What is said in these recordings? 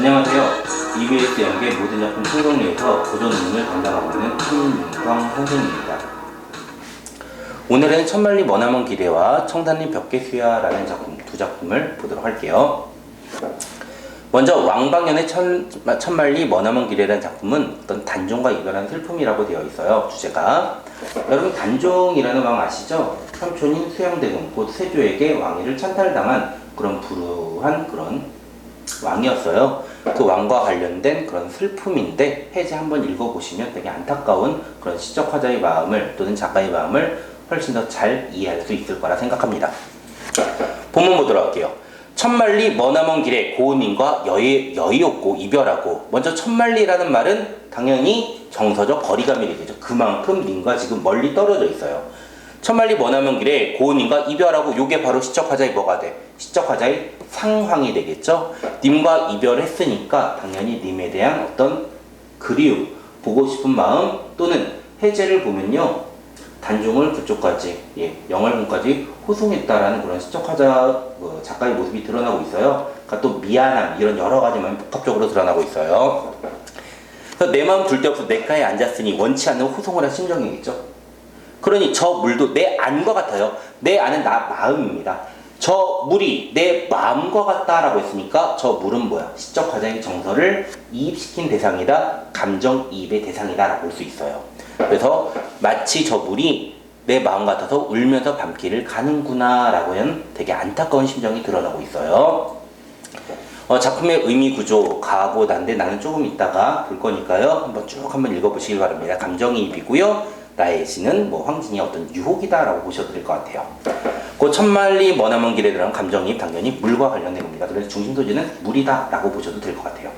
안녕하세요. EBS 연계 모든 작품 총동리에서 고전 논문을 담당하고 있는 손윤광 선생님입니다. 오늘은 천만리 머나먼 기대와 청산리 벽계수야라는 작품 두 작품을 보도록 할게요. 먼저 왕방연의 천, 천만리 머나먼 기대라는 작품은 어떤 단종과 이별한 슬픔이라고 되어 있어요. 주제가 여러분 단종이라는 왕 아시죠? 삼촌인 수양대군 곧 세조에게 왕위를 찬탈당한 그런 불우한 그런 왕이었어요. 그 왕과 관련된 그런 슬픔인데 해제 한번 읽어보시면 되게 안타까운 그런 시적 화자의 마음을 또는 작가의 마음을 훨씬 더 잘 이해할 수 있을 거라 생각합니다. 본문 보도록 할게요. 천만리 머나먼 길에 고은님과 여의, 여의 없고 이별하고 먼저 천만리라는 말은 당연히 정서적 거리감이 되죠. 그만큼 님과 지금 멀리 떨어져 있어요. 천만리 머나먼 길에 고은님과 이별하고 요게 바로 시적 화자의 뭐가 돼? 시적 화자의 상황이 되겠죠. 님과 이별했으니까 당연히 님에 대한 어떤 그리움, 보고 싶은 마음 또는 해제를 보면요. 단종을 그쪽까지, 예, 영월군까지 호송했다라는 그런 시적 화자 어, 작가의 모습이 드러나고 있어요. 그러니까 또 미안함 이런 여러 가지만 복합적으로 드러나고 있어요. 내 마음 둘데 없어 내가에 앉았으니 원치 않는 호송을 한 심정이겠죠. 그러니 저 물도 내 안과 같아요. 내 안은 나 마음입니다. 저 물이 내 마음과 같다라고 했으니까 저 물은 뭐야? 시적 화자의 정서를 이입시킨 대상이다. 감정 이입의 대상이다라고 볼 수 있어요. 그래서 마치 저 물이 내 마음 같아서 울면서 밤길을 가는구나라고 하는 되게 안타까운 심정이 드러나고 있어요. 어, 작품의 의미 구조, 가하고 난데 나는 조금 있다가 볼 거니까요. 한번 쭉 한번 읽어보시길 바랍니다. 감정이입이고요. 나의 시는 뭐 황진이 어떤 유혹이다라고 보셔도 될 것 같아요. 그 천만리 머나먼 길에 들어간 감정이입 당연히 물과 관련된 겁니다. 그래서 중심 소재는 물이다라고 보셔도 될 것 같아요.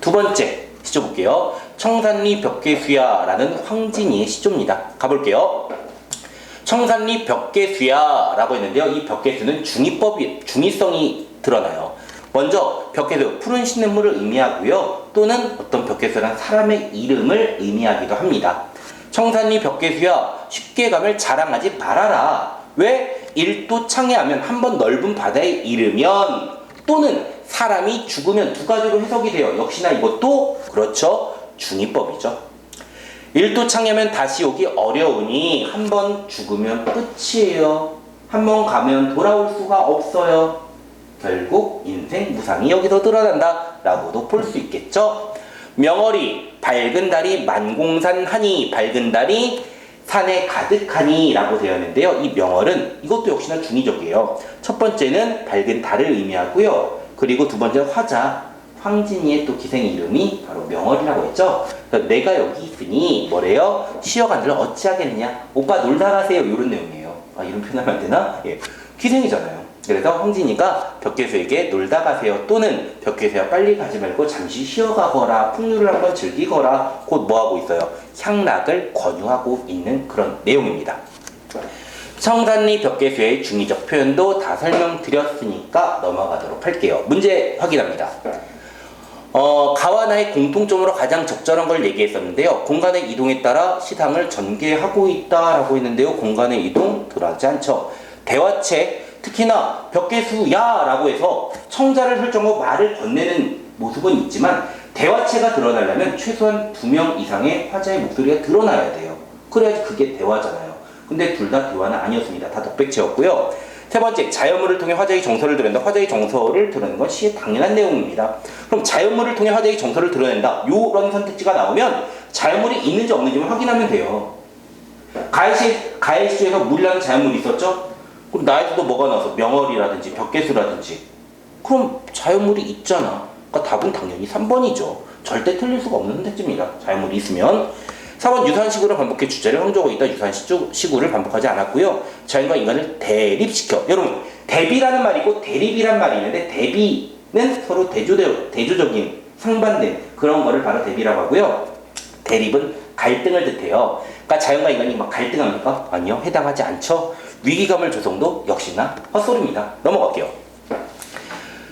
두 번째 시조 볼게요. 청산리 벽계수야라는 황진이의 시조입니다. 가볼게요. 청산리 벽계수야라고 했는데요. 이 벽계수는 중의법이 중의성이 드러나요. 먼저 벽계수 푸른 시냇물을 의미하고요. 또는 어떤 벽계수란 사람의 이름을 의미하기도 합니다. 청산리 벽계수야 쉽게 감을 자랑하지 말아라. 왜? 일도 창해하면 한 번 넓은 바다에 이르면 또는 사람이 죽으면 두 가지로 해석이 돼요. 역시나 이것도 그렇죠. 중의법이죠. 일도 창하면 다시 오기 어려우니 한 번 죽으면 끝이에요. 한 번 가면 돌아올 수가 없어요. 결국 인생 무상이 여기서 드러난다 라고도 볼 수 있겠죠. 명월이 밝은 달이 만공산 하니 밝은 달이 산에 가득하니 라고 되어 있는데요. 이 명월은 이것도 역시나 중의적이에요. 첫 번째는 밝은 달을 의미하고요. 그리고 두 번째 화자 황진이의 또 기생 이름이 바로 명월이라고 했죠. 그래서 내가 여기 있으니 뭐래요? 쉬어간들 어찌하겠느냐? 오빠 놀다 가세요. 이런 내용이에요. 아 이런 표현하면 안 되나? 예, 기생이잖아요. 그래서 황진이가 벽계수에게 놀다 가세요 또는 벽계수야 빨리 가지 말고 잠시 쉬어가거라 풍류를 한번 즐기거라 곧 뭐하고 있어요? 향락을 권유하고 있는 그런 내용입니다. 청산리 벽계수의 중의적 표현도 다 설명드렸으니까 넘어가도록 할게요. 문제 확인합니다. 어, 가와 나의 공통점으로 가장 적절한 걸 얘기했었는데요. 공간의 이동에 따라 시상을 전개하고 있다라고 했는데요. 공간의 이동 들어가지 않죠. 대화체 특히나 벽계수야라고 해서 청자를 설정하고 말을 건네는 모습은 있지만 대화체가 드러나려면 최소한 두 명 이상의 화자의 목소리가 드러나야 돼요. 그래야지 그게 대화잖아요. 근데 둘 다 대화는 아니었습니다. 다 독백체였고요. 세 번째, 자연물을 통해 화자의 정서를 드러낸다. 화자의 정서를 드러내는 건 시의 당연한 내용입니다. 그럼 자연물을 통해 화자의 정서를 드러낸다. 요런 선택지가 나오면 자연물이 있는지 없는지만 확인하면 돼요. 가해시, 가해시에서 물이라는 자연물이 있었죠? 그럼 나에서도 뭐가 나와서 명월이라든지 벽계수라든지 그럼 자연물이 있잖아. 그러니까 답은 당연히 3번이죠. 절대 틀릴 수가 없는 선택지입니다. 자연물이 있으면 4번 유사한시구를 반복해 주제를 강조하고 있다. 유사한시구를 반복하지 않았고요. 자연과 인간을 대립시켜. 여러분 대비라는 말이고 대립이란 말이 있는데 대비는 서로 대조대, 대조적인 상반된 그런 거를 바로 대비라고 하고요. 대립은 갈등을 뜻해요. 그러니까 자연과 인간이 막 갈등합니까? 아니요. 해당하지 않죠. 위기감을 조성도 역시나 헛소리입니다. 넘어갈게요.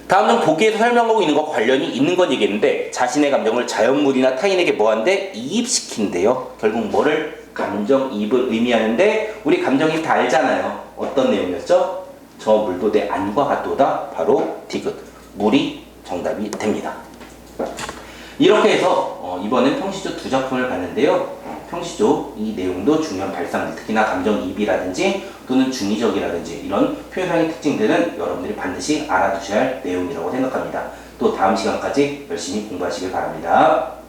다음은 보기에서 설명하고 있는 것과 관련이 있는 건 얘기했는데 자신의 감정을 자연물이나 타인에게 뭐한데 이입시킨대요. 결국 뭐를 감정이입을 의미하는데 우리 감정이입 다 알잖아요. 어떤 내용이었죠? 저 물도 내 안과 같도다. 바로 디귿. 물이 정답이 됩니다. 이렇게 해서 어, 이번엔 평시조 두 작품을 봤는데요. 어, 평시조 이 내용도 중요한 발상, 특히나 감정이입이라든지 또는 중의적이라든지 이런 표현상의 특징들은 여러분들이 반드시 알아두셔야 할 내용이라고 생각합니다. 또 다음 시간까지 열심히 공부하시길 바랍니다.